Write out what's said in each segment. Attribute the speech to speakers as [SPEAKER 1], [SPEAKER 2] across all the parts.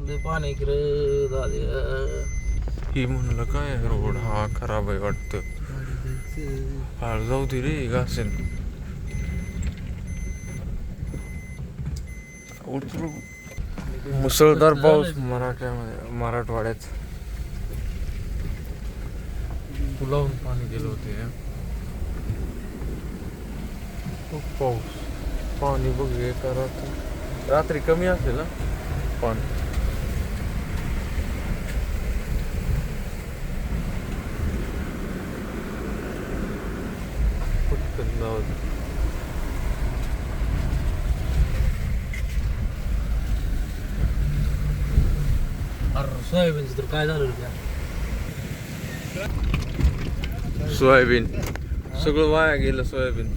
[SPEAKER 1] लय पाणी
[SPEAKER 2] ही म्हणलं काय रोड हा खराब आहे वाटतं हा जाऊ दे रे घासेल उतरू मुसळधार पाऊस मराठ्यामध्ये मराठवाड्यात पुलावून पाणी गेलं होते पाऊस पाणी बघ एका रात्री रात्री कमी असेल ना पाणी जाऊ दे.
[SPEAKER 1] अरे सोयाबीनचं तर काय झालं रे?
[SPEAKER 2] सोयाबीन सगळं वाया गेलं सोयाबीन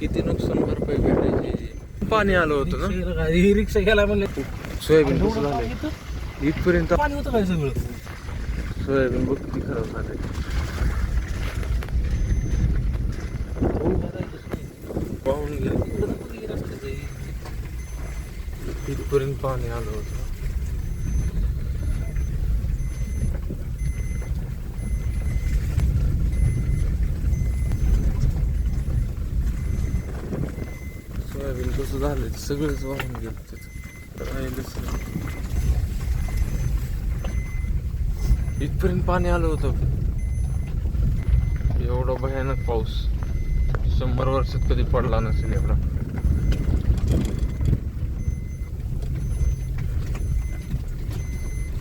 [SPEAKER 2] किती नुकसान भरपाई भेटायची पाणी आलं होतं ना
[SPEAKER 1] ही रिक्षा गेला म्हणले
[SPEAKER 2] सोयाबीन कसं झालंय
[SPEAKER 1] इथं?
[SPEAKER 2] इथपर्यंत
[SPEAKER 1] पाणी होतं काय सगळं
[SPEAKER 2] सोयाबीन बघ किती खराब झालंय पाहून इथपर्यंत पाणी आलं होतं. सोयाबीन कसं झालं सगळंच वाहून गेलं तिथं. राहिलंच इथपर्यंत पाणी आलं होतं. एवढा भयानक पाऊस. शंभर वर्षात कधी पडला नसेल एवढा.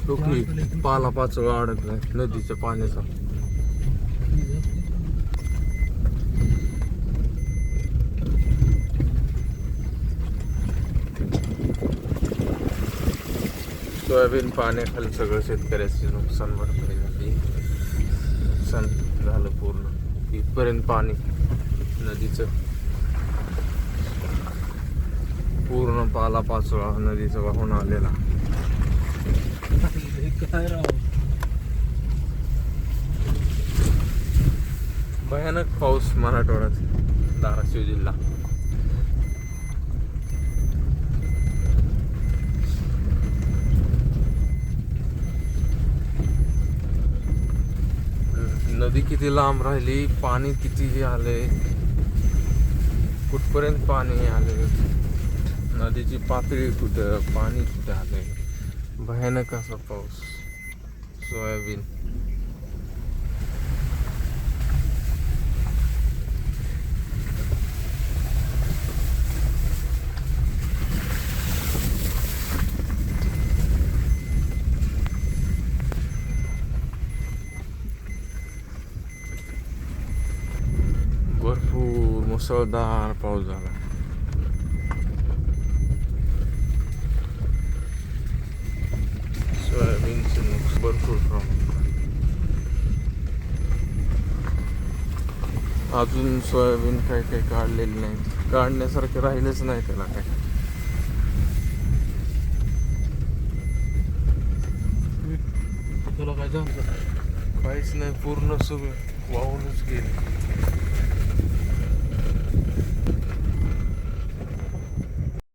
[SPEAKER 2] टोकली पाला पाचोळा अडकलाय नदीच्या पाण्याचा. सोयाबीन पाण्याखाली सगळं शेतकऱ्याचे नुकसान भरपाई झाली. नुकसान झालं पूर्ण. इथपर्यंत पाणी नदीचं. पूर्ण पाला पाचोळा नदीचा वाहून आलेला.
[SPEAKER 1] काय
[SPEAKER 2] भयानक पाऊस मराठवाड्यात धाराशिव जिल्हा. नदी किती लांब राहिली पाणी किती आले कुठपर्यंत पाणी आले? नदीची पातळी कुठं पाणी कुठं आले? भयानक असा पाऊस. सोयाबीन. भरपूर मुसळधार पाऊस झाला. सोयाबीनचे नुकसान भरपूर प्रमाणात अजून सोयाबीन काही काही काढलेली नाही. काढण्यासारखे राहिलेच नाही त्याला काय.
[SPEAKER 1] तुला काय झालं?
[SPEAKER 2] काहीच नाही पूर्ण सगळं वाहूनच गेले.